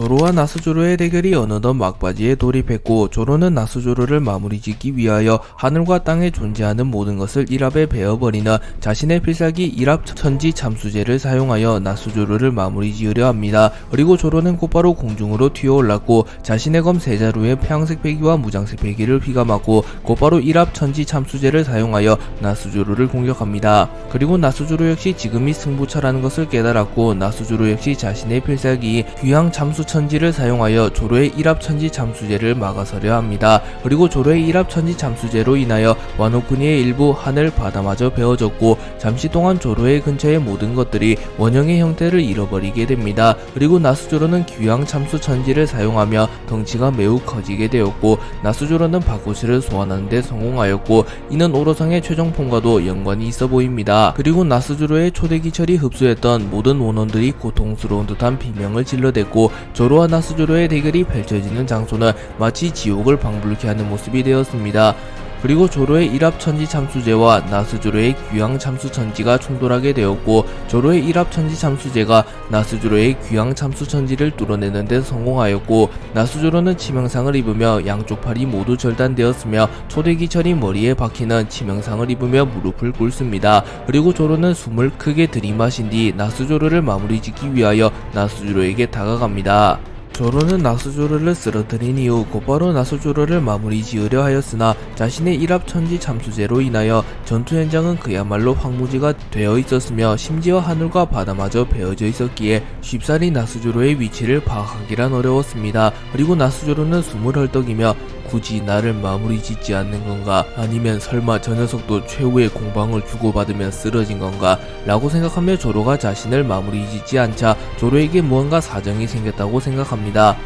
조로와 나스조로의 대결이 어느덧 막바지에 돌입했고 조로는 나스조로를 마무리 짓기 위하여 하늘과 땅에 존재하는 모든 것을 일합에 베어버리는 자신의 필살기 일합 천지 참수제를 사용하여 나스조로를 마무리 지으려 합니다. 그리고 조로는 곧바로 공중으로 튀어올랐고 자신의 검 세 자루에 폐양색 패기와 무장색 패기를 휘감았고 곧바로 일합 천지 참수제를 사용하여 나스조로를 공격합니다. 그리고 나스조로 역시 지금이 승부차라는 것을 깨달았고 나스조로 역시 자신의 필살기 귀향 참수 천지를 사용하여 조로의 일합 천지 참수제를 막아서려 합니다. 그리고 조로의 일합 천지 참수제로 인하여 와노쿠니의 일부 하늘 바다마저 베어졌고 잠시 동안 조로의 근처의 모든 것들이 원형의 형태를 잃어버리게 됩니다. 그리고 나스조로는 귀향 참수 천지를 사용하며 덩치가 매우 커지게 되었고 나스조로는 바코스를 소환하는 데 성공하였고 이는 오로상의 최종폼과도 연관이 있어 보입니다. 그리고 나스조로의 초대 기철이 흡수했던 모든 원혼들이 고통스러운 듯한 비명을 질러댔고 조로와 나스조로의 대결이 펼쳐지는 장소는 마치 지옥을 방불케 하는 모습이 되었습니다. 그리고 조로의 일합 천지 참수제와 나스조로의 귀향 참수 천지가 충돌하게 되었고 조로의 일합 천지 참수제가 나스조로의 귀향 참수 천지를 뚫어내는 데 성공하였고 나스조로는 치명상을 입으며 양쪽 팔이 모두 절단되었으며 초대기철이 머리에 박히는 치명상을 입으며 무릎을 꿇습니다. 그리고 조로는 숨을 크게 들이마신 뒤 나스조로를 마무리 짓기 위하여 나스조로에게 다가갑니다. 조로는 나스조르를 쓰러뜨린 이후 곧바로 나스조르를 마무리 지으려 하였으나 자신의 일합 천지 참수제로 인하여 전투 현장은 그야말로 황무지가 되어 있었으며 심지어 하늘과 바다마저 베어져 있었기에 쉽사리 나스조르의 위치를 파악하기란 어려웠습니다. 그리고 나스조르는 숨을 헐떡이며 굳이 나를 마무리 짓지 않는 건가? 아니면 설마 저 녀석도 최후의 공방을 주고받으며 쓰러진 건가? 라고 생각하며 조로가 자신을 마무리 짓지 않자 조로에게 무언가 사정이 생겼다고 생각합니다.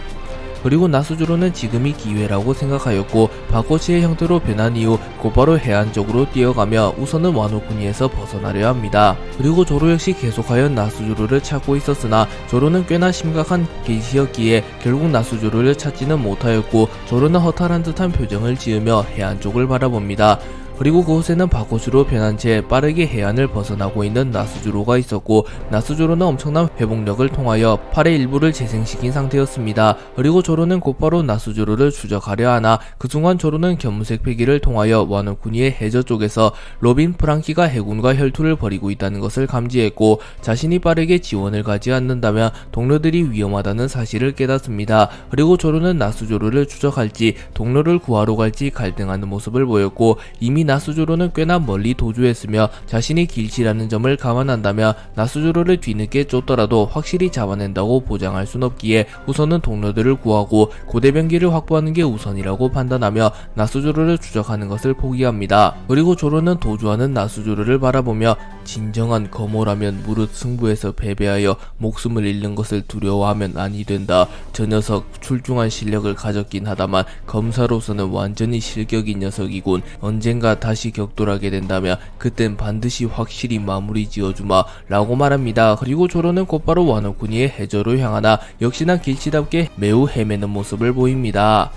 그리고 나스조로는 지금이 기회라고 생각하였고 바코치의 형태로 변한 이후 곧바로 해안 쪽으로 뛰어가며 우선은 와노쿠니에서 벗어나려 합니다. 그리고 조로 역시 계속하여 나스조로를 찾고 있었으나 조로는 꽤나 심각한 계시였기에 결국 나스조로를 찾지는 못하였고 조로는 허탈한 듯한 표정을 지으며 해안 쪽을 바라봅니다. 그리고 그곳에는 바코스로 변한 채 빠르게 해안을 벗어나고 있는 나스주로가 있었고 나스주로는 엄청난 회복력을 통하여 팔의 일부를 재생시킨 상태였습니다. 그리고 조로는 곧바로 나스주로를 추적하려 하나 그 순간 조로는 견무색 패기를 통하여 와노쿠니의 해저 쪽에서 로빈 프랑키가 해군과 혈투를 벌이고 있다는 것을 감지했고 자신이 빠르게 지원을 가지 않는다면 동료들이 위험하다는 사실을 깨닫습니다. 그리고 조로는 나스조로를 추적할지 동료를 구하러 갈지 갈등하는 모습을 보였고 이미 나스조로는 꽤나 멀리 도주했으며 자신이 길치라는 점을 감안한다면 나스조로를 뒤늦게 쫓더라도 확실히 잡아낸다고 보장할 순 없기에 우선은 동료들을 구하고 고대병기를 확보하는 게 우선이라고 판단하며 나스조로를 추적하는 것을 포기합니다. 그리고 조로는 도주하는 나스조로를 바라보며 진정한 거모라면 무릇 승부에서 패배하여 목숨을 잃는 것을 두려워하면 아니 된다. 저 녀석 출중한 실력을 가졌긴 하다만 검사로서는 완전히 실격인 녀석이군. 언젠가 다시 격돌하게 된다면 그땐 반드시 확실히 마무리 지어주마 라고 말합니다. 그리고 조로는 곧바로 와노쿠니의 해저로 향하나 역시나 길치답게 매우 헤매는 모습을 보입니다.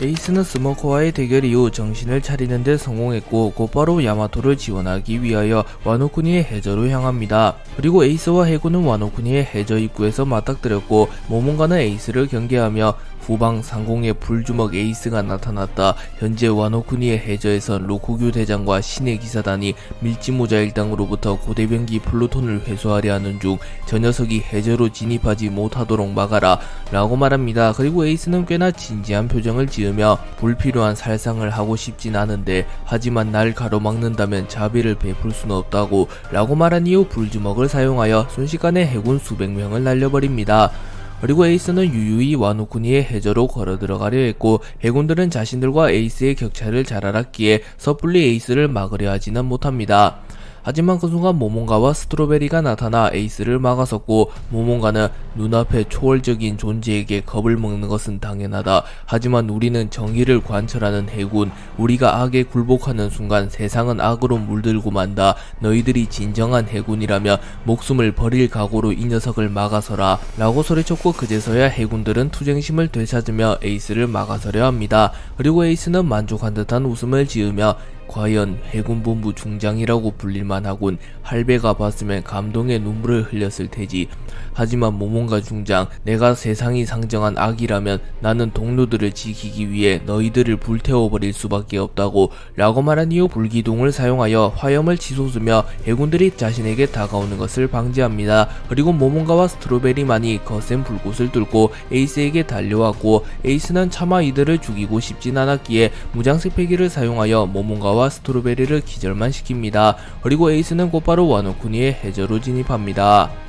에이스는 스모커와의 대결 이후 정신을 차리는 데 성공했고 곧바로 야마토를 지원하기 위하여 와노쿠니의 해저로 향합니다. 그리고 에이스와 해군은 와노쿠니의 해저 입구에서 맞닥뜨렸고 모몬가는 에이스를 경계하며 후방 상공의 불주먹 에이스가 나타났다. 현재 와노쿠니의 해저에선 로쿠규 대장과 신의 기사단이 밀지모자 일당으로부터 고대병기 플루톤을 회수하려 하는 중 저 녀석이 해저로 진입하지 못하도록 막아라 라고 말합니다. 그리고 에이스는 꽤나 진지한 표정을 지으며 불필요한 살상을 하고 싶진 않은데 하지만 날 가로막는다면 자비를 베풀 수는 없다고 라고 말한 이후 불주먹을 사용하여 순식간에 해군 수백 명을 날려버립니다. 그리고 에이스는 유유히 와노쿠니의 해저로 걸어 들어가려 했고 해군들은 자신들과 에이스의 격차를 잘 알았기에 섣불리 에이스를 막으려 하지는 못합니다. 하지만 그 순간 모몬가와 스트로베리가 나타나 에이스를 막아섰고 모몬가는 눈앞에 초월적인 존재에게 겁을 먹는 것은 당연하다. 하지만 우리는 정의를 관철하는 해군, 우리가 악에 굴복하는 순간 세상은 악으로 물들고 만다. 너희들이 진정한 해군이라면 목숨을 버릴 각오로 이 녀석을 막아서라. 라고 소리쳤고 그제서야 해군들은 투쟁심을 되찾으며 에이스를 막아서려 합니다. 그리고 에이스는 만족한 듯한 웃음을 지으며 과연 해군본부 중장이라고 불릴만 하군 할배가 봤으면 감동의 눈물을 흘렸을 테지 하지만 모몬가 중장 내가 세상이 상정한 악이라면 나는 동료들을 지키기 위해 너희들을 불태워버릴 수밖에 없다고 라고 말한 이후 불기둥을 사용하여 화염을 치솟으며 해군들이 자신에게 다가오는 것을 방지합니다 그리고 모몬가와 스트로베리만이 거센 불꽃을 뚫고 에이스에게 달려왔고 에이스는 차마 이들을 죽이고 싶진 않았기에 무장색 패기를 사용하여 모몬가와 스트로베리를 기절만 시킵니다. 그리고 에이스는 곧바로 와노쿠니의 해저로 진입합니다.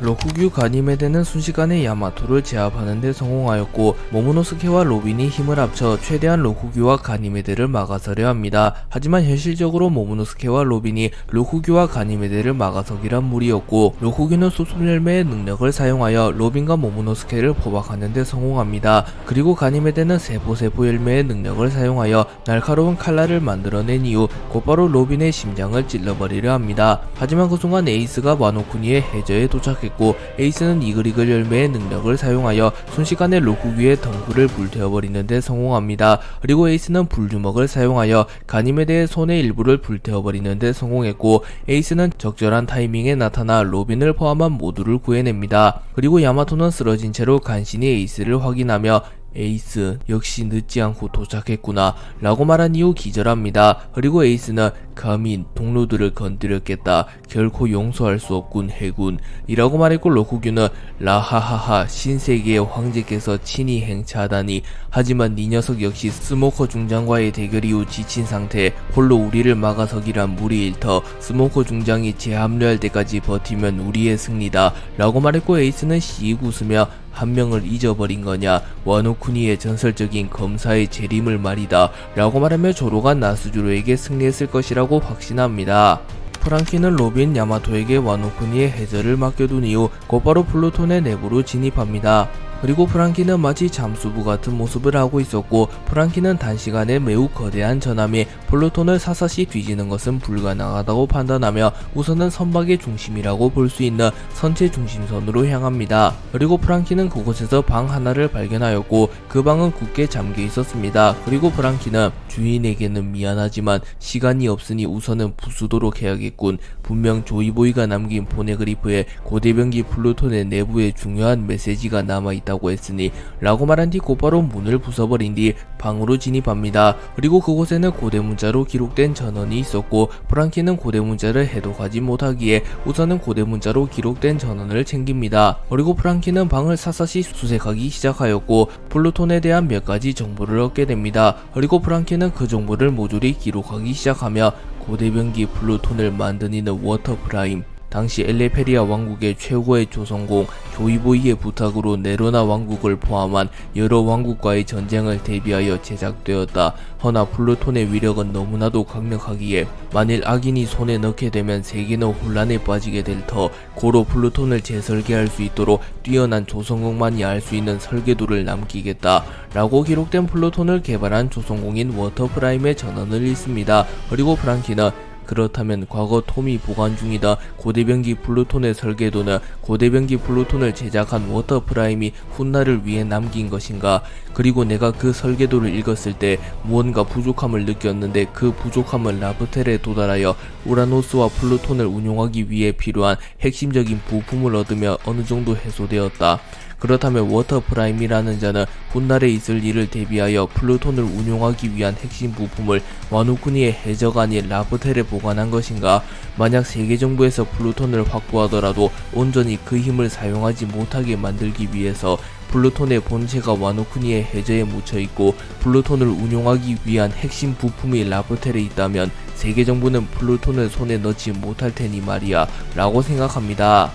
로쿠규 가니메데는 순식간에 야마토를 제압하는 데 성공하였고 모모노스케와 로빈이 힘을 합쳐 최대한 로쿠규와 가니메데를 막아서려 합니다. 하지만 현실적으로 모모노스케와 로빈이 로쿠규와 가니메데를 막아서기란 무리였고 로쿠규는 열매의 능력을 사용하여 로빈과 모모노스케를 포박하는 데 성공합니다. 그리고 가니메데는 세포세포 열매의 능력을 사용하여 날카로운 칼날을 만들어낸 이후 곧바로 로빈의 심장을 찔러버리려 합니다. 하지만 그 순간 에이스가 와노쿠니의 해저에 도착했고 에이스는 이글이글 열매의 능력을 사용하여 순식간에 로쿠규의 덩굴을 불태워버리는 데 성공합니다. 그리고 에이스는 불주먹을 사용하여 가니메데의 손의 일부를 불태워버리는 데 성공했고 에이스는 적절한 타이밍에 나타나 로빈을 포함한 모두를 구해냅니다. 그리고 야마토는 쓰러진 채로 간신히 에이스를 확인하며 에이스 역시 늦지 않고 도착했구나 라고 말한 이후 기절합니다. 그리고 에이스는 감히 동료들을 건드렸겠다. 결코 용서할 수 없군 해군 이라고 말했고 로쿠규는 라하하하 신세계의 황제께서 친히 행차하다니 하지만 네 녀석 역시 스모커 중장과의 대결 이후 지친 상태 홀로 우리를 막아서기란 무리 일 터 스모커 중장이 재합류할 때까지 버티면 우리의 승리다 라고 말했고 에이스는 씩 웃으며 한 명을 잊어버린 거냐 와노쿠니의 전설적인 검사의 재림을 말이다 라고 말하며 조로가 나스주로에게 승리했을 것이라고 확신합니다. 프랑키는 로빈 야마토에게 와노쿠니의 해저를 맡겨둔 이후 곧바로 플루톤의 내부로 진입합니다. 그리고 프랑키는 마치 잠수부 같은 모습을 하고 있었고 프랑키는 단시간에 매우 거대한 전함이 플루톤을 사사시 뒤지는 것은 불가능하다고 판단하며 우선은 선박의 중심이라고 볼 수 있는 선체 중심선으로 향합니다. 그리고 프랑키는 그곳에서 방 하나를 발견하였고 그 방은 굳게 잠겨 있었습니다. 그리고 프랑키는 주인에게는 미안하지만 시간이 없으니 우선은 부수도록 해야겠군. 분명 조이보이가 남긴 포네그리프에 고대병기 플루톤의 내부에 중요한 메시지가 남아있다 있다고 했으니 라고 말한 뒤 곧바로 문을 부숴버린 뒤 방으로 진입합니다. 그리고 그곳에는 고대 문자로 기록된 전원이 있었고 프랑키는 고대 문자를 해독하지 못하기에 우선은 고대 문자로 기록된 전원을 챙깁니다. 그리고 프랑키는 방을 사사시 수색하기 시작하였고 플루톤에 대한 몇 가지 정보를 얻게 됩니다. 그리고 프랑키는 그 정보를 모조리 기록하기 시작하며 고대병기 플루톤을 만든 이는 워터프라임 당시 엘레페리아 왕국의 최고의 조선공 조이보이의 부탁으로 네로나 왕국을 포함한 여러 왕국과의 전쟁을 대비하여 제작되었다. 허나 플루톤의 위력은 너무나도 강력하기에 만일 악인이 손에 넣게 되면 세계는 혼란에 빠지게 될 터 고로 플루톤을 재설계할 수 있도록 뛰어난 조선공만이 알 수 있는 설계도를 남기겠다. 라고 기록된 플루톤을 개발한 조선공인 워터프라임의 전언을 읽습니다. 그리고 프랑키는 그렇다면 과거 톰이 보관 중이다 고대병기 플루톤의 설계도는 고대병기 플루톤을 제작한 워터 프라임이 훗날을 위해 남긴 것인가 그리고 내가 그 설계도를 읽었을 때 무언가 부족함을 느꼈는데 그 부족함은 라프텔에 도달하여 우라노스와 플루톤을 운용하기 위해 필요한 핵심적인 부품을 얻으며 어느 정도 해소되었다. 그렇다면 워터프라임이라는 자는 훗날에 있을 일을 대비하여 플루톤을 운용하기 위한 핵심 부품을 와누쿠니의 아닌 라프텔에 보관한 것인가? 만약 세계 정부에서 플루톤을 확보하더라도 온전히 그 힘을 사용하지 못하게 만들기 위해서 플루톤의 본체가 와노쿠니의 해저에 묻혀있고 플루톤을 운용하기 위한 핵심 부품이 라프텔에 있다면 세계 정부는 플루톤을 손에 넣지 못할 테니 말이야 라고 생각합니다.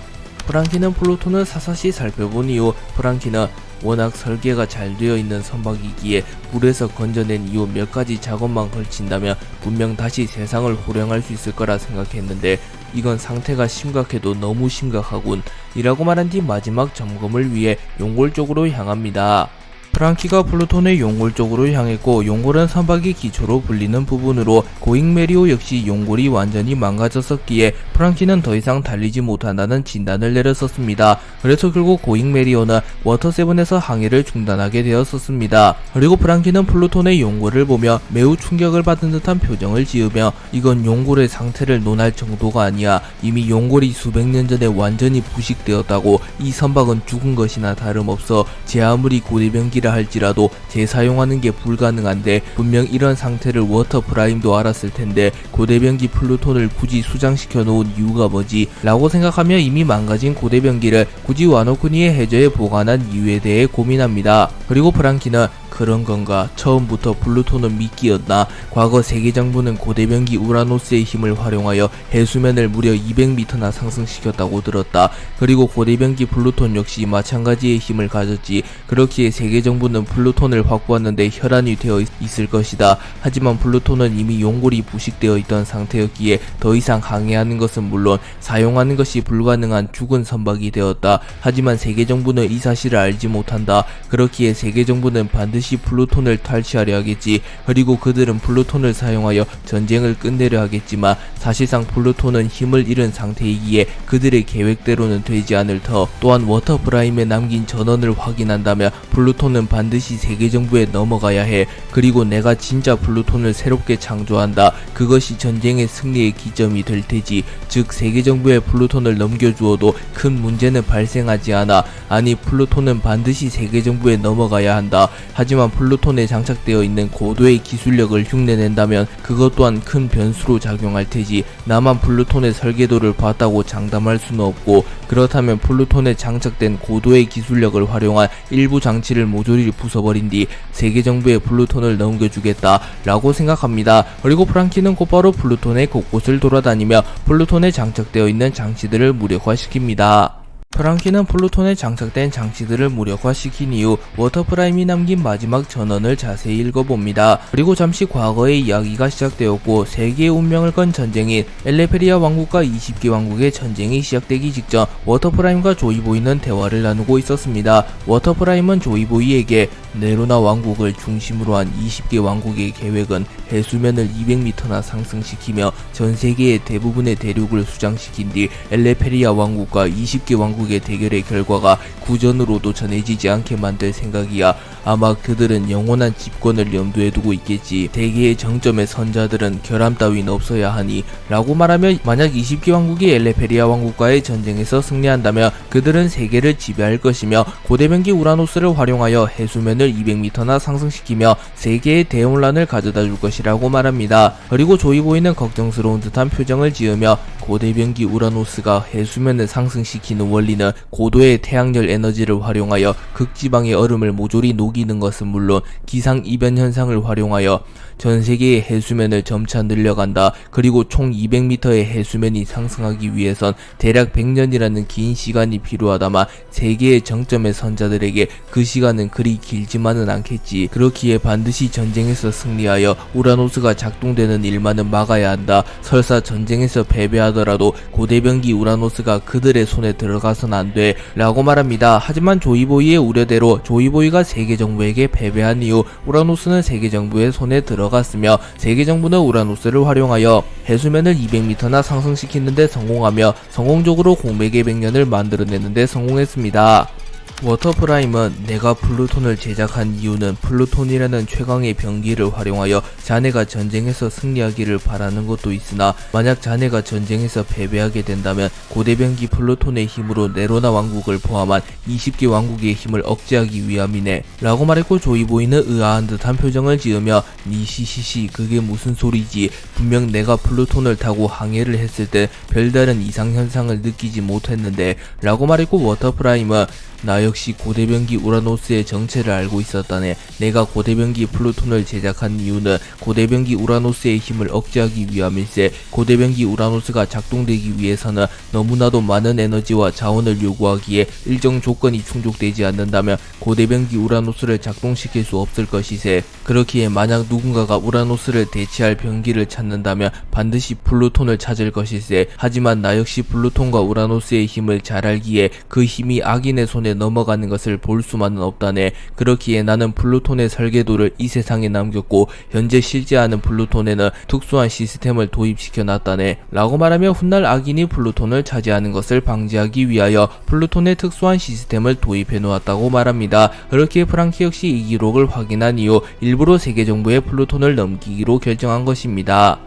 프랑키는 플루톤을 사사시 살펴본 이후 프랑키는 워낙 설계가 잘 되어 있는 선박이기에 물에서 건져낸 이후 몇 가지 작업만 걸친다면 분명 다시 세상을 호령할 수 있을 거라 생각했는데 이건 상태가 심각해도 너무 심각하군 이라고 말한 뒤 마지막 점검을 위해 용골 쪽으로 향합니다. 프랑키가 플루톤의 용골 쪽으로 향했고 용골은 선박의 기초로 불리는 부분으로 고잉 메리오 역시 용골이 완전히 망가졌었기에 프랑키는 더 이상 달리지 못한다는 진단을 내렸었습니다. 그래서 결국 고잉 메리오는 워터세븐에서 항해를 중단하게 되었었습니다. 그리고 프랑키는 플루톤의 용골을 보며 매우 충격을 받은 듯한 표정을 지으며 이건 용골의 상태를 논할 정도가 아니야 이미 용골이 수백 년 전에 완전히 부식되었다고 이 선박은 죽은 것이나 다름없어 제 아무리 고대병기 라 할지라도 재사용하는 게 불가능한데 분명 이런 상태를 워터 프라임도 알았을 텐데 고대병기 플루톤을 굳이 수장시켜 놓은 이유가 뭐지? 라고 생각하며 이미 망가진 고대병기를 굳이 와노쿠니의 해저에 보관한 이유에 대해 고민합니다. 그리고 프랑키는 그런 건가? 처음부터 플루톤은 미끼였나? 과거 세계정부는 고대병기 우라노스의 힘을 활용하여 해수면을 무려 200m나 상승시켰다고 들었다. 그리고 고대병기 플루톤 역시 마찬가지의 힘을 가졌지. 그렇기에 세계 정부는 플루톤을 확보하는데 혈안이 되어 있- 있을 것이다. 하지만 플루톤은 이미 용골이 부식되어 있던 상태였기에 더 이상 항해하는 것은 물론 사용하는 것이 불가능한 죽은 선박이 되었다. 하지만 세계 정부는 이 사실을 알지 못한다. 그렇기에 세계 정부는 반드시 플루톤을 탈취하려 하겠지. 그리고 그들은 플루톤을 사용하여 전쟁을 끝내려 하겠지만 사실상 플루톤은 힘을 잃은 상태이기에 그들의 계획대로는 되지 않을 터. 또한 워터 프라임에 남긴 전원을 확인한다면 플루톤은 반드시 세계 정부에 넘어가야 해. 그리고 내가 진짜 플루톤을 새롭게 창조한다. 그것이 전쟁의 승리의 기점이 될 테지. 즉 세계 정부에 플루톤을 넘겨주어도 큰 문제는 발생하지 않아. 아니 플루톤은 반드시 세계 정부에 넘어가야 한다. 하지만 플루톤에 장착되어 있는 고도의 기술력을 흉내낸다면 그것 또한 큰 변수로 작용할 테지. 나만 플루톤의 설계도를 봤다고 장담할 수는 없고 그렇다면 플루톤에 장착된 고도의 기술력을 활용한 일부 장치를 모조리 부숴버린 뒤 세계 정부에 플루톤을 넘겨주겠다 라고 생각합니다. 그리고 프랑키는 곧바로 플루톤의 곳곳을 돌아다니며 플루톤에 장착되어 있는 장치들을 무력화시킵니다. 프랑키는 플루톤에 장착된 장치들을 무력화시킨 이후 워터프라임이 남긴 마지막 전원을 자세히 읽어봅니다. 그리고 잠시 과거의 이야기가 시작되었고 세계의 운명을 건 전쟁인 엘레페리아 왕국과 20개 왕국의 전쟁이 시작되기 직전 워터프라임과 조이보이는 대화를 나누고 있었습니다. 워터프라임은 조이보이에게 네로나 왕국을 중심으로 한 20개 왕국의 계획은 해수면을 200m나 상승시키며 전 세계의 대부분의 대륙을 수장시킨 뒤 엘레페리아 왕국과 20개 왕국 의 대결의 결과가 구전으로도 전해지지 않게 만들 생각이야. 아마 그들은 영원한 집권을 염두에 두고 있겠지. 대개의 정점의 선자들은 결함 따윈 없어야 하니 라고 말하며 만약 20개 왕국이 엘레페리아 왕국과의 전쟁에서 승리한다면 그들은 세계를 지배할 것이며 고대변기 우라노스를 활용하여 해수면을 200m나 상승시키며 세계의 대혼란을 가져다 줄 것이라고 말합니다. 그리고 조이보이는 걱정스러운 듯한 표정을 지으며 고대변기 우라노스가 해수면을 상승시키는 원리는 고도의 태양열 에너지를 활용하여 극지방의 얼음을 모조리 녹이는 것은 물론 기상 이변 현상을 활용하여 전 세계의 해수면을 점차 늘려간다. 그리고 총 200m의 해수면이 상승하기 위해선 대략 100년이라는 긴 시간이 필요하다만 세계의 정점의 선자들에게 그 시간은 그리 길지만은 않겠지. 그렇기에 반드시 전쟁에서 승리하여 우라노스가 작동되는 일만은 막아야 한다. 설사 전쟁에서 패배하더라도 고대병기 우라노스가 그들의 손에 들어가선 안 돼. 라고 말합니다. 하지만 조이보이의 우려대로 조이보이가 세계 정부에게 패배한 이후 우라노스는 세계 정부의 손에 들어 갔으며 세계 정부는 우라노스를 활용하여 해수면을 200m나 상승시키는데 성공하며 성공적으로 공백의 백년을 만들어내는데 성공했습니다. 워터프라임은 내가 플루톤을 제작한 이유는 플루톤이라는 최강의 병기를 활용하여 자네가 전쟁에서 승리하기를 바라는 것도 있으나 만약 자네가 전쟁에서 패배하게 된다면 고대병기 플루톤의 힘으로 네로나 왕국을 포함한 20개 왕국의 힘을 억제하기 위함이네. 라고 말했고 조이보이는 의아한 듯한 표정을 지으며 니시시시 그게 무슨 소리지? 분명 내가 플루톤을 타고 항해를 했을 때 별다른 이상현상을 느끼지 못했는데 라고 말했고 워터프라임은 나 역시 고대병기 우라노스의 정체를 알고 있었다네. 내가 고대병기 플루톤을 제작한 이유는 고대병기 우라노스의 힘을 억제하기 위함일세. 고대병기 우라노스가 작동되기 위해서는 너무나도 많은 에너지와 자원을 요구하기에 일정 조건이 충족되지 않는다면 고대병기 우라노스를 작동시킬 수 없을 것이세. 그렇기에 만약 누군가가 우라노스를 대체할 병기를 찾는다면 반드시 플루톤을 찾을 것일세. 하지만 나 역시 플루톤과 우라노스의 힘을 잘 알기에 그 힘이 악인의 손에 넘어가는 것을 볼 수만은 없다네. 그렇기에 나는 플루톤의 설계도를 이 세상에 남겼고 현재 실제하는 플루톤에는 특수한 시스템을 도입시켜 놨다네. 라고 말하며 훗날 악인이 플루톤을 차지하는 것을 방지하기 위하여 플루톤의 특수한 시스템을 도입해 놓았다고 말합니다. 그렇기에 프랑키 역시 이 기록을 확인한 이후 일부러 세계 정부에 플루톤을 넘기기로 결정한 것입니다.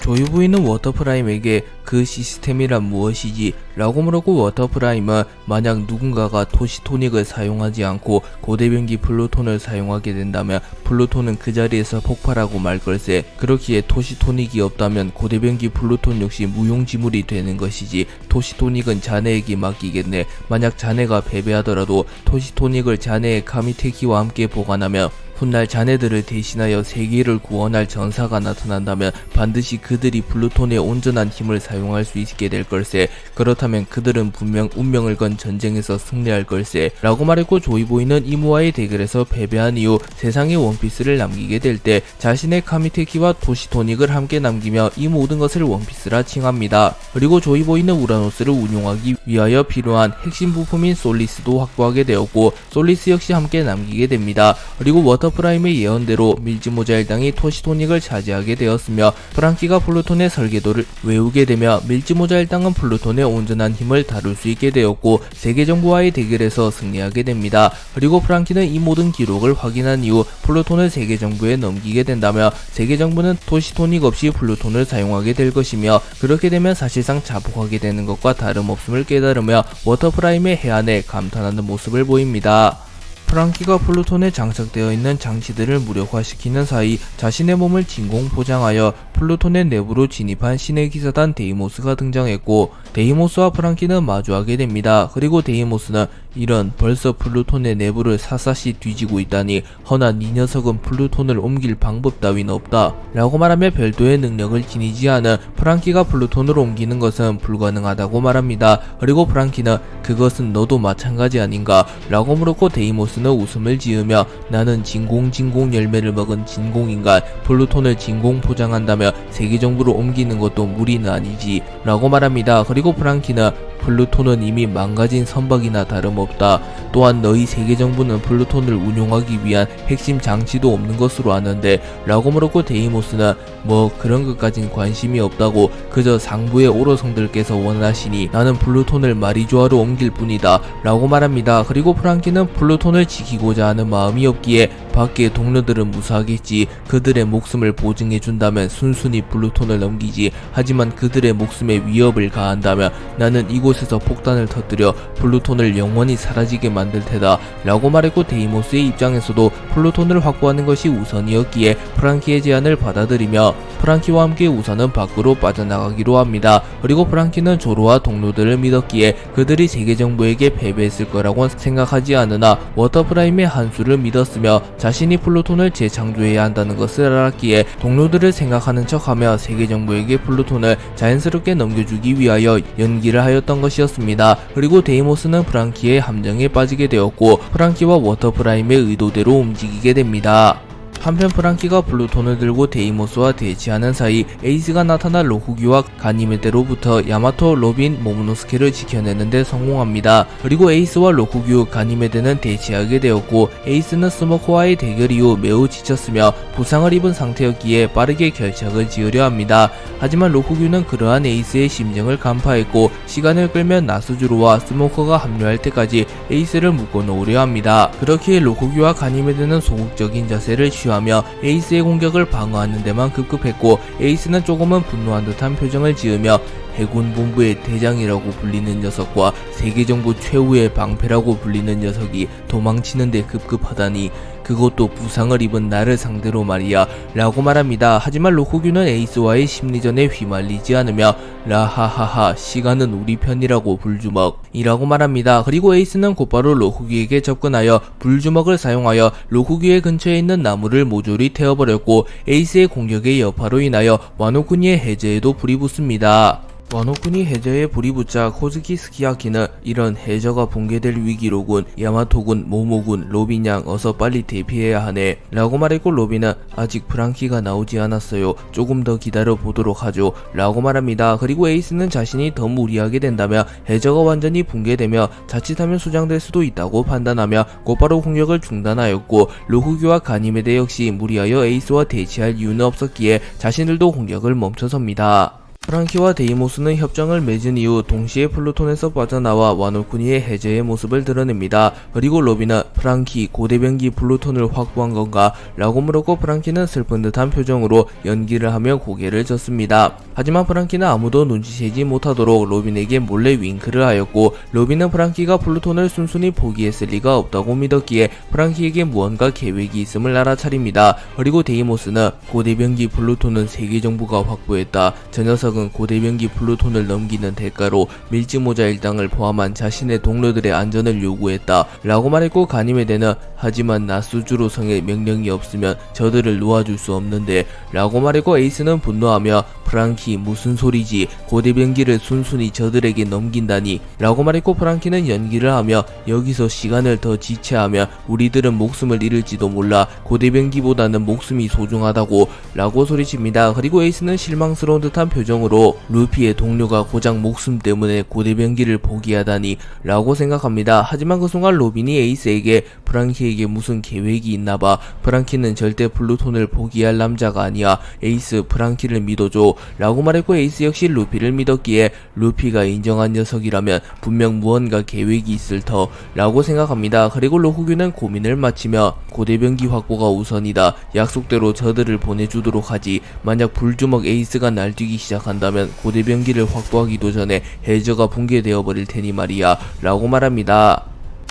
조이 부인은 워터프라임에게 그 시스템이란 무엇이지? 라고 물었고 워터프라임은 만약 누군가가 토시토닉을 사용하지 않고 고대변기 플루톤을 사용하게 된다면 플루톤은 그 자리에서 폭발하고 말 걸세. 그렇기에 토시토닉이 없다면 고대변기 플루톤 역시 무용지물이 되는 것이지. 토시토닉은 자네에게 맡기겠네. 만약 자네가 패배하더라도 토시토닉을 자네의 카미테키와 함께 보관하면 훗날 자네들을 대신하여 세계를 구원할 전사가 나타난다면 반드시 그들이 플루톤의 온전한 힘을 사용할 수 있게 될 걸세. 그렇다면 그들은 분명 운명을 건 전쟁에서 승리할 걸세. 라고 말했고 조이보이는 이무와의 대결에서 패배한 이후 세상에 원피스를 남기게 될 때 자신의 카미테키와 토시토닉을 함께 남기며 이 모든 것을 원피스라 칭합니다. 그리고 조이보이는 우라노스를 운용하기 위하여 필요한 핵심 부품인 솔리스도 확보하게 되었고 솔리스 역시 함께 남기게 됩니다. 그리고 워터 프라임의 예언대로 밀지모자 일당이 토시토닉을 차지하게 되었으며 프랑키가 플루톤의 설계도를 외우게 되며 밀지모자 일당은 플루톤의 온전한 힘을 다룰 수 있게 되었고 세계 정부와의 대결에서 승리하게 됩니다. 그리고 프랑키는 이 모든 기록을 확인한 이후 플루톤을 세계 정부에 넘기게 된다며 세계 정부는 토시토닉 없이 플루톤을 사용하게 될 것이며 그렇게 되면 사실상 자복하게 되는 것과 다름없음을 깨달으며 워터프라임의 해안에 감탄하는 모습을 보입니다. 프랑키가 플루톤에 장착되어 있는 장치들을 무력화시키는 사이 자신의 몸을 진공 포장하여 플루톤의 내부로 진입한 신의 기사단 데이모스가 등장했고 데이모스와 프랑키는 마주하게 됩니다. 그리고 데이모스는 이런 벌써 플루톤의 내부를 사사시 뒤지고 있다니 허나 이 녀석은 플루톤을 옮길 방법 따윈 없다 라고 말하며 별도의 능력을 지니지 않은 프랑키가 플루톤을 옮기는 것은 불가능하다고 말합니다. 그리고 프랑키는 그것은 너도 마찬가지 아닌가 라고 물었고 데이모스 는 웃음을 지으며 나는 진공 진공 열매를 먹은 진공인간 플루톤을 진공 포장한다며 세계 정부로 옮기는 것도 무리는 아니지 라고 말합니다. 그리고 프랑키는 플루톤은 이미 망가진 선박이나 다름없다. 또한 너희 세계 정부는 플루톤을 운용하기 위한 핵심 장치도 없는 것으로 아는데 라고 물었고 데이모스는 뭐 그런 것까진 관심이 없다고 그저 상부의 오로성들께서 원하시니 나는 플루톤을 마리조아로 옮길 뿐이다 라고 말합니다. 그리고 프랑키는 플루톤을 지키고자 하는 마음이 없기에 밖의 동료들은 무사하겠지 그들의 목숨을 보증해준다면 순순히 플루톤을 넘기지 하지만 그들의 목숨에 위협을 가한다면 나는 이곳 에서 폭탄을 터뜨려 플루톤을 영원히 사라지게 만들 테다 라고 말했고 데이모스의 입장에서도 플루톤을 확보하는 것이 우선이었기에 프랑키의 제안을 받아들이며 프랑키와 함께 우선은 밖으로 빠져나가기로 합니다. 그리고 프랑키는 조로와 동료들을 믿었기에 그들이 세계 정부에게 패배했을 거라고 생각하지 않으나 워터프라임의 한수를 믿었으며 자신이 플루톤을 재창조해야 한다는 것을 알았기에 동료들을 생각하는 척하며 세계 정부에게 플루톤을 자연스럽게 넘겨주기 위하여 연기를 하였던 것이었습니다. 그리고 데이모스는 프랑키의 함정에 빠지게 되었고 프랑키와 워터프라임의 의도대로 움직이게 됩니다. 한편 프랑키가 플루톤을 들고 데이모스와 대치하는 사이 에이스가 나타나 로쿠기와 가니메데로부터 야마토, 로빈, 모모노스케를 지켜내는데 성공합니다. 그리고 에이스와 로쿠규, 가니메데는 대치하게 되었고 에이스는 스모코와의 대결 이후 매우 지쳤으며 부상을 입은 상태였기에 빠르게 결착을 지으려 합니다. 하지만 로쿠규는 그러한 에이스의 심정을 간파했고 시간을 끌면 나스주로와 스모커가 합류할 때까지 에이스를 묶어 놓으려 합니다. 그렇기에 로쿠규와 가니메데는 소극적인 자세를 취 하며 에이스의 공격을 방어하는 데만 급급했고 에이스는 조금은 분노한 듯한 표정을 지으며 해군 본부의 대장이라고 불리는 녀석과 세계 정부 최후의 방패라고 불리는 녀석이 도망치는데 급급하다니 그것도 부상을 입은 나를 상대로 말이야 라고 말합니다. 하지만 로코규는 에이스와의 심리전에 휘말리지 않으며 라하하하 시간은 우리 편이라고 불주먹 이라고 말합니다. 그리고 에이스는 곧바로 로쿠기에게 접근하여 불주먹을 사용하여 로쿠기의 근처에 있는 나무를 모조리 태워버렸고 에이스의 공격의 여파로 인하여 와노쿠니의 해제에도 불이 붙습니다. 와노군이 해저에 불이 붙자 코즈키 스키야키는 이런 해저가 붕괴될 위기로군. 야마토군 모모군 로빈양 어서 빨리 대피해야 하네. 라고 말했고 로빈은 아직 프랑키가 나오지 않았어요. 조금 더 기다려 보도록 하죠. 라고 말합니다. 그리고 에이스는 자신이 더 무리하게 된다면 해저가 완전히 붕괴되며 자칫하면 수장될 수도 있다고 판단하며 곧바로 공격을 중단하였고 루후기와 가니메데 역시 무리하여 에이스와 대치할 이유는 없었기에 자신들도 공격을 멈춰섭니다. 프랑키와 데이모스는 협정을 맺은 이후 동시에 플루톤에서 빠져나와 와노쿠니의 해제의 모습을 드러냅니다. 그리고 로비는 프랑키 고대변기 플루톤을 확보한 건가? 라고 물었고 프랑키는 슬픈 듯한 표정으로 연기를 하며 고개를 젓습니다. 하지만 프랑키는 아무도 눈치채지 못하도록 로빈에게 몰래 윙크를 하였고 로빈은 프랑키가 플루톤을 순순히 포기했을 리가 없다고 믿었기에 프랑키에게 무언가 계획이 있음을 알아차립니다. 그리고 데이모스는 고대변기 플루톤은 세계 정부가 확보했다. 저 녀석은 고대변기 플루톤을 넘기는 대가로 밀지모자 일당을 포함한 자신의 동료들의 안전을 요구했다. 라고 말했고 가니메데는 하지만 나수주로 성의 명령이 없으면 저들을 놓아줄 수 없는데 라고 말했고 에이스는 분노하며 프랑키 무슨 소리지? 고대변기를 순순히 저들에게 넘긴다니? 라고 말했고 프랑키는 연기를 하며 여기서 시간을 더 지체하면 우리들은 목숨을 잃을지도 몰라 고대변기보다는 목숨이 소중하다고 라고 소리칩니다. 그리고 에이스는 실망스러운 듯한 표정으로 루피의 동료가 고작 목숨 때문에 고대변기를 포기하다니 라고 생각합니다 하지만 그 순간 로빈이 에이스에게 프랑키에게 무슨 계획이 있나봐 프랑키는 절대 플루톤을 포기할 남자가 아니야 에이스 프랑키를 믿어줘 라고 말했고 에이스 역시 루피를 믿었기에 루피가 인정한 녀석이라면 분명 무언가 계획이 있을 터 라고 생각합니다. 그리고 로후규는 고민을 마치며 고대변기 확보가 우선이다. 약속대로 저들을 보내주도록 하지. 만약 불주먹 에이스가 날뛰기 시작 한다면 고대변기를 확보하기도 전에 해저가 붕괴되어 버릴 테니 말이야. 라고 말합니다.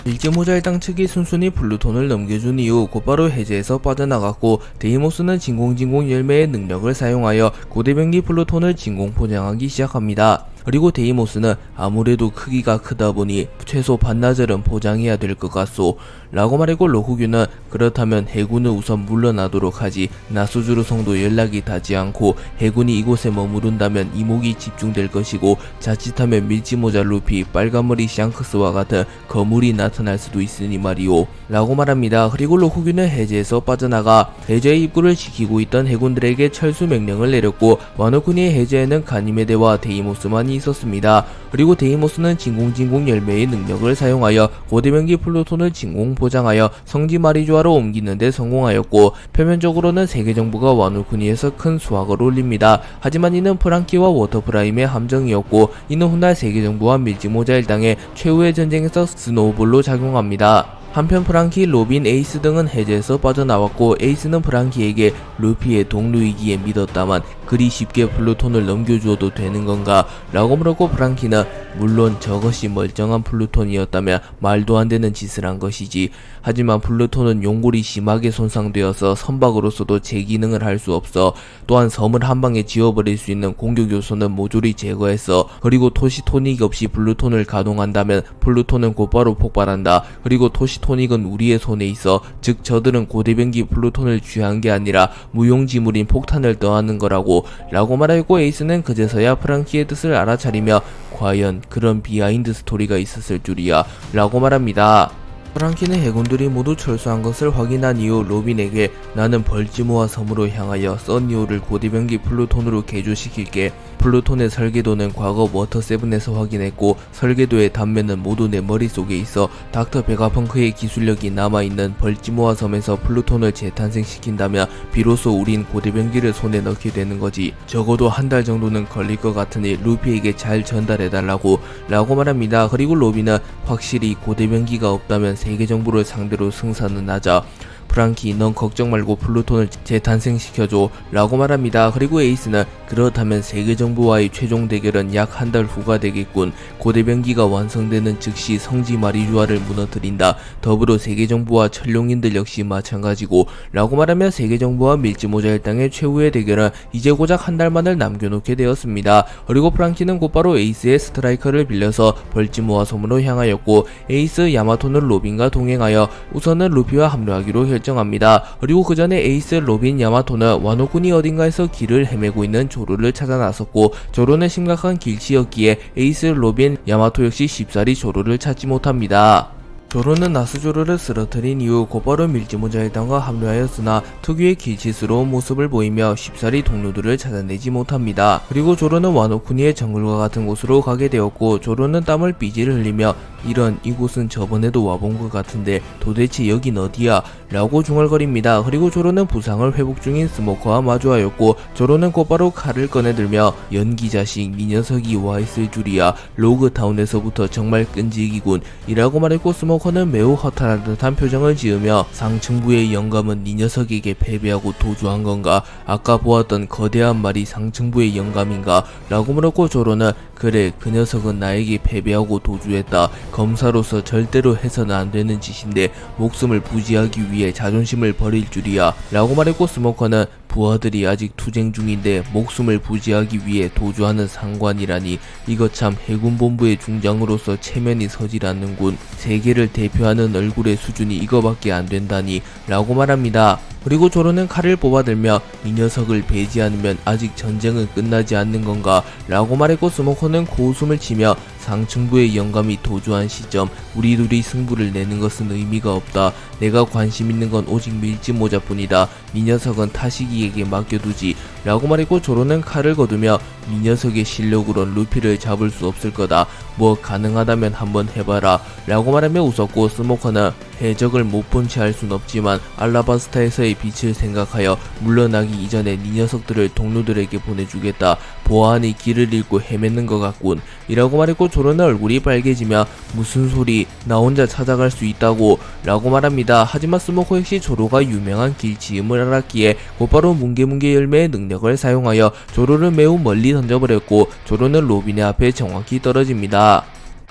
일제모자일당 측이 순순히 플루톤을 넘겨준 이후 곧바로 해제에서 빠져나갔고 데이모스는 진공진공 열매의 능력을 사용하여 고대변기 플루톤을 진공 포장하기 시작합니다. 그리고 데이모스는 아무래도 크기가 크다 보니 최소 반나절은 포장해야 될 것 같소. 라고 말했고 로후규는 그렇다면 해군은 우선 물러나도록 하지 나수주로 성도 연락이 닿지 않고 해군이 이곳에 머무른다면 이목이 집중될 것이고 자칫하면 밀지모자 루피 빨간머리 샹크스와 같은 거물이 나타날 수도 있으니 말이오. 라고 말합니다. 그리고 로후규는 해제에서 빠져나가 해제의 입구를 지키고 있던 해군들에게 철수 명령을 내렸고 와노쿠니의 해제에는 가니메데와 데이모스만이 있었습니다 그리고 데이모스는 진공진공 열매의 능력을 사용하여 고대변기 플루톤을 진공 포장하여 성지 마리주아로 옮기는 데 성공하였고 표면적으로는 세계 정부가 와누쿠니에서 큰 수확을 올립니다. 하지만 이는 프랑키와 워터프라임의 함정이었고 이는 훗날 세계 정부와 밀지모자 일당의 최후의 전쟁에서 스노우볼로 작용합니다. 한편 프랑키, 로빈, 에이스 등은 해제에서 빠져나왔고 에이스는 프랑키에게 루피의 동료이기에 믿었다만 그리 쉽게 플루톤을 넘겨주어도 되는 건가? 라고 물었고 프랑키는 물론 저것이 멀쩡한 플루톤이었다면 말도 안 되는 짓을 한 것이지. 하지만 플루톤은 용골이 심하게 손상되어서 선박으로서도 제 기능을 할 수 없어. 또한 섬을 한 방에 지워버릴 수 있는 공격 요소는 모조리 제거했어. 그리고 토시토닉 없이 플루톤을 가동한다면 플루톤은 곧바로 폭발한다. 그리고 토시토닉은 우리의 손에 있어. 즉 저들은 고대변기 플루톤을 취한 게 아니라 무용지물인 폭탄을 떠하는 거라고 라고 말하고 에이스는 그제서야 프랑키의 뜻을 알아차리며 과연 그런 비하인드 스토리가 있었을 줄이야 라고 말합니다. 프랑키는 해군들이 모두 철수한 것을 확인한 이후 로빈에게 나는 벌지모아 섬으로 향하여 써니오를 고대변기 플루톤으로 개조시킬게 플루톤의 설계도는 과거 워터세븐에서 확인했고 설계도의 단면은 모두 내 머릿속에 있어 닥터 베가펑크의 기술력이 남아있는 벌지모아 섬에서 플루톤을 재탄생시킨다면 비로소 우린 고대변기를 손에 넣게 되는 거지. 적어도 한 달 정도는 걸릴 것 같으니 루피에게 잘 전달해달라고 라고 말합니다. 그리고 로빈은 확실히 고대변기가 없다면 세계 정부를 상대로 승산은 낮아 프랑키 넌 걱정 말고 플루톤을 재탄생시켜줘 라고 말합니다. 그리고 에이스는 그렇다면 세계 정부와의 최종 대결은 약 한 달 후가 되겠군. 고대변기가 완성되는 즉시 성지 마리주아를 무너뜨린다. 더불어 세계 정부와 천룡인들 역시 마찬가지고 라고 말하며 세계 정부와 밀지모자 일당의 최후의 대결은 이제 고작 한 달만을 남겨놓게 되었습니다. 그리고 프랑키는 곧바로 에이스의 스트라이커를 빌려서 벌지모아 섬으로 향하였고 에이스 야마토는 로빈과 동행하여 우선은 루피와 합류하기로 결 결정합니다. 그리고 그 전에 에이스 로빈 야마토는 와노군이 어딘가에서 길을 헤매고 있는 조로를 찾아 나섰고 조로는 심각한 길치였기에 에이스 로빈 야마토 역시 쉽사리 조로를 찾지 못합니다. 조로는 나스조로를 쓰러뜨린 이후 곧바로 밀지모자 일당과 합류하였으나 특유의 길치스러운 모습을 보이며 쉽사리 동료들을 찾아내지 못합니다. 그리고 조로는 와노쿠니의 정글과 같은 곳으로 가게 되었고 조로는 땀을 삐질 흘리며 이런 이곳은 저번에도 와본 것 같은데 도대체 여긴 어디야? 라고 중얼거립니다. 그리고 조로는 부상을 회복 중인 스모커와 마주하였고 조로는 곧바로 칼을 꺼내들며 연기 자식 이 녀석이 와 있을 줄이야 로그타운에서부터 정말 끈질기군 이라고 말했고 스모커는 매우 허탈한 듯한 표정을 지으며 상층부의 영감은 이 녀석에게 패배하고 도주한 건가 아까 보았던 거대한 말이 상층부의 영감인가 라고 물었고 조로는 그래 그 녀석은 나에게 패배하고 도주했다. 검사로서 절대로 해서는 안 되는 짓인데 목숨을 부지하기 위해 자존심을 버릴 줄이야. 라고 말했고 스모커는 부하들이 아직 투쟁 중인데 목숨을 부지하기 위해 도주하는 상관이라니 이거 참 해군본부의 중장으로서 체면이 서질 않는군. 세계를 대표하는 얼굴의 수준이 이거밖에 안 된다니 라고 말합니다. 그리고 조로는 칼을 뽑아들며 이 녀석을 배지 않으면 아직 전쟁은 끝나지 않는 건가 라고 말했고 스모커는 고웃음을 치며 상층부의 영감이 도주한 시점 우리 둘이 승부를 내는 것은 의미가 없다 내가 관심 있는 건 오직 밀짚 모자 뿐이다. 이 녀석은 타시기에게 맡겨두지. 라고 말했고 조로는 칼을 거두며 이 녀석의 실력으론 루피를 잡을 수 없을 거다. 뭐 가능하다면 한번 해봐라. 라고 말하며 웃었고 스모커는 해적을 못 본 채 할 순 없지만 알라바스타에서의 빛을 생각하여 물러나기 이전에 이 녀석들을 동료들에게 보내주겠다. 보아하니 길을 잃고 헤매는 것 같군. 이라고 말했고 조로는 얼굴이 빨개지며 무슨 소리 나 혼자 찾아갈 수 있다고 라고 말합니다 하지만 스모커 역시 조로가 유명한 길 지음을 알았기에 곧바로 뭉게뭉게 열매의 능력을 사용하여 조로를 매우 멀리 던져버렸고 조로는 로빈의 앞에 정확히 떨어집니다.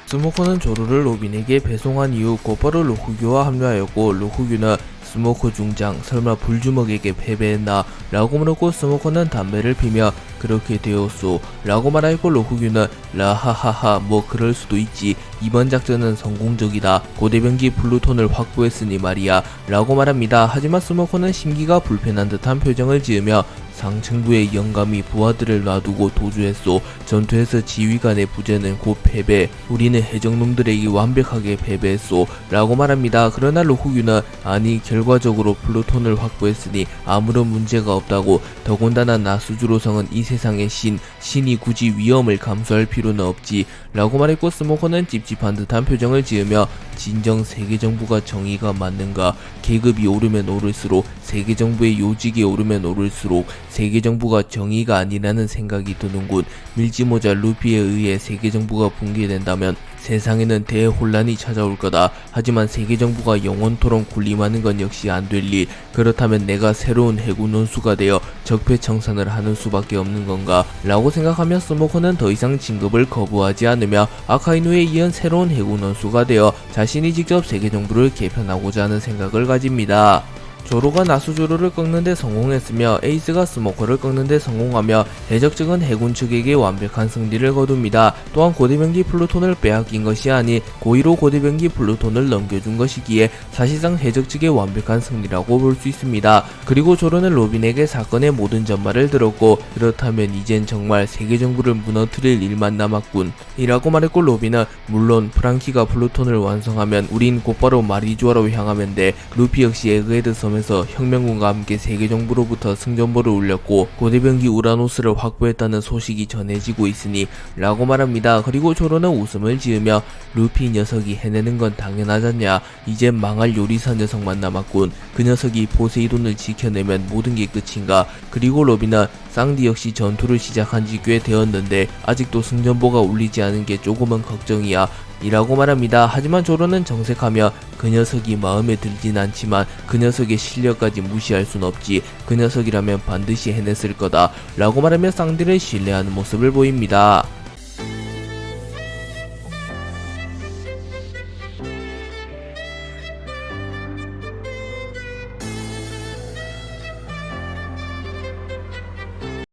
스모커는 조로를 로빈에게 배송한 이후 곧바로 로쿠규와 합류하였고 로쿠규는 스모커 중장 설마 불주먹에게 패배했나? 라고 물었고 스모커는 담배를 피며 그렇게 되었소 라고 말하였고 로쿠규는 라하하하 뭐 그럴 수도 있지 이번 작전은 성공적이다 고대병기 플루톤을 확보했으니 말이야 라고 말합니다 하지만 스모커는 심기가 불편한 듯한 표정을 지으며 상층부의 영감이 부하들을 놔두고 도주했소. 전투에서 지휘관의 부재는 곧 패배. 우리는 해적놈들에게 완벽하게 패배했소. 라고 말합니다. 그러나 로쿠규는 아니 결과적으로 플루톤을 확보했으니 아무런 문제가 없다고. 더군다나 나수주로성은 이 세상의 신. 신이 굳이 위험을 감수할 필요는 없지. 라고 말했고 스모커는 찝찝한 듯한 표정을 지으며 진정 세계정부가 정의가 맞는가. 계급이 오르면 오를수록 세계정부의 요직이 오르면 오를수록 세계정부가 정의가 아니라는 생각이 드는군. 밀지모자 루피에 의해 세계정부가 붕괴된다면 세상에는 대혼란이 찾아올 거다. 하지만 세계 정부가 영원토록 군림하는 건 역시 안 될 일. 그렇다면 내가 새로운 해군 원수가 되어 적폐청산을 하는 수밖에 없는 건가? 라고 생각하며 스모커는 더 이상 진급을 거부하지 않으며 아카이누에 이은 새로운 해군 원수가 되어 자신이 직접 세계 정부를 개편하고자 하는 생각을 가집니다. 조로가 나수조로를 꺾는데 성공했으며 에이스가 스모커를 꺾는데 성공하며 해적 측은 해군 측에게 완벽한 승리를 거둡니다. 또한 고대병기 플루톤을 빼앗긴 것이 아닌 고의로 고대병기 플루톤을 넘겨준 것이기에 사실상 해적 측의 완벽한 승리라고 볼 수 있습니다. 그리고 조로는 로빈에게 사건의 모든 전말을 들었고 그렇다면 이젠 정말 세계 정부를 무너뜨릴 일만 남았군. 이라고 말했고 로빈은 물론 프랑키가 플루톤을 완성하면 우린 곧바로 마리주아로 향하면 돼. 루피 역시 에그헤드 섬에 서 혁명군과 함께 세계 정부로부터 승전보를 울렸고 고대병기 우라노스를 확보했다는 소식이 전해지고 있으니 라고 말합니다. 그리고 조로는 웃음을 지으며 루피 녀석이 해내는 건 당연하잖냐. 이젠 망할 요리사 녀석만 남았군. 그 녀석이 포세이돈을 지켜내면 모든 게 끝인가. 그리고 로빈은 쌍디 역시 전투를 시작한 지 꽤 되었는데 아직도 승전보가 울리지 않은 게 조금은 걱정이야. 이라고 말합니다. 하지만 조로는 정색하며 그 녀석이 마음에 들진 않지만 그 녀석의 실력까지 무시할 순 없지. 그 녀석이라면 반드시 해냈을 거다. 라고 말하며 쌍디를 신뢰하는 모습을 보입니다.